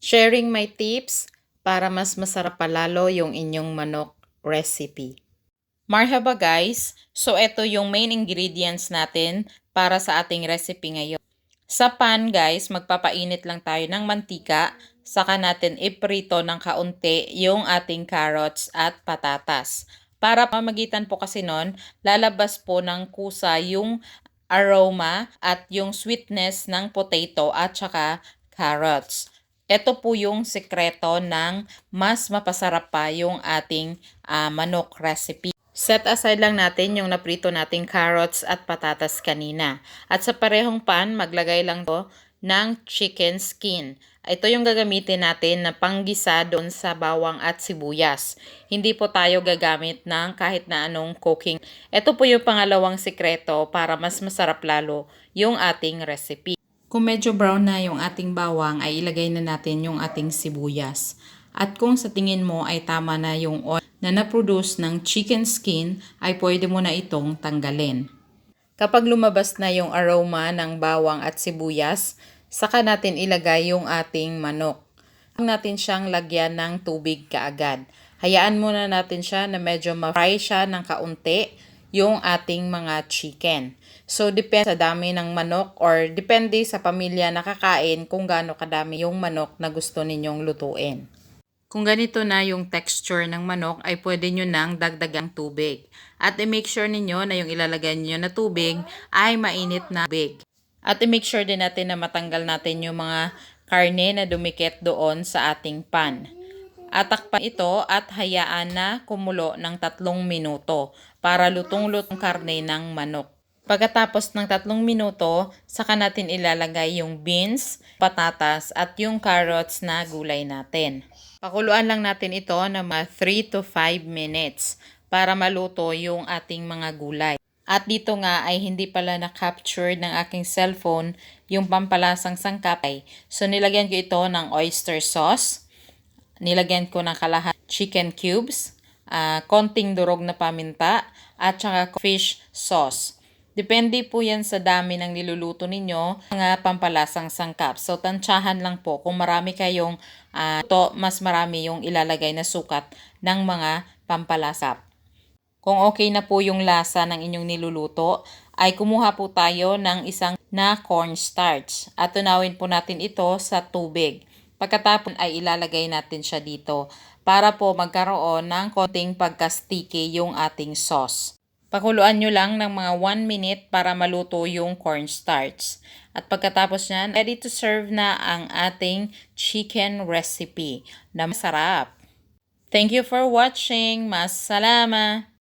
Sharing my tips para mas masarap palalo yung inyong manok recipe. Marhaba guys! So ito yung main ingredients natin para sa ating recipe ngayon. Sa pan guys, magpapainit lang tayo ng mantika, saka natin iprito ng kaunti yung ating carrots at patatas. Para pamagitan po kasi nun, lalabas po ng kusa yung aroma at yung sweetness ng potato at saka carrots. Ito po yung sekreto ng mas mapasarap pa yung ating ah, manok recipe. Set aside lang natin yung naprito nating carrots at patatas kanina. At sa parehong pan, maglagay lang to ng chicken skin. Ito yung gagamitin natin na panggisa doon sa bawang at sibuyas. Hindi po tayo gagamit ng kahit na anong cooking. Ito po yung pangalawang sikreto para mas masarap lalo yung ating recipe. Kung medyo brown na yung ating bawang, ay ilagay na natin yung ating sibuyas. At kung sa tingin mo ay tama na yung oil na na-produce ng chicken skin, ay pwede mo na itong tanggalin. Kapag lumabas na yung aroma ng bawang at sibuyas, saka natin ilagay yung ating manok. Huwag natin siyang lagyan ng tubig kaagad. Hayaan muna natin siya na medyo ma-fry siya ng kaunti yung ating mga chicken. So, depende sa dami ng manok or depende sa pamilya na kakain kung gaano kadami yung manok na gusto ninyong lutuin. Kung ganito na yung texture ng manok, ay pwede nyo nang dagdagang tubig. At i-make sure ninyo na yung ilalagay nyo na tubig ay mainit na tubig. At i-make sure din natin na matanggal natin yung mga karne na dumikit doon sa ating pan. Atakpan ito at hayaan na kumulo ng tatlong minuto para lutong-lutong karne ng manok. Pagkatapos ng tatlong minuto, saka natin ilalagay yung beans, patatas at yung carrots na gulay natin. Pakuluan lang natin ito na mga 3 to 5 minutes para maluto yung ating mga gulay. At dito nga ay hindi pala na-capture ng aking cellphone yung pampalasang sangkapay. So nilagyan ko ito ng oyster sauce, nilagyan ko ng kalahat chicken cubes, ah, konting durog na paminta, at saka fish sauce. Depende po yan sa dami ng niluluto ninyo, mga pampalasang sangkap. So, tansyahan lang po kung marami kayong, ah, to, mas marami yung ilalagay na sukat ng mga pampalasap. Kung okay na po yung lasa ng inyong niluluto, ay kumuha po tayo ng isang na cornstarch at tunawin po natin ito sa tubig. Pagkatapon ay ilalagay natin siya dito para po magkaroon ng konting pagka-sticky yung ating sauce. Pakuluan nyo lang ng mga 1 minute para maluto yung cornstarch. At pagkatapos nyan, ready to serve na ang ating chicken recipe na masarap. Thank you for watching. Mas salama!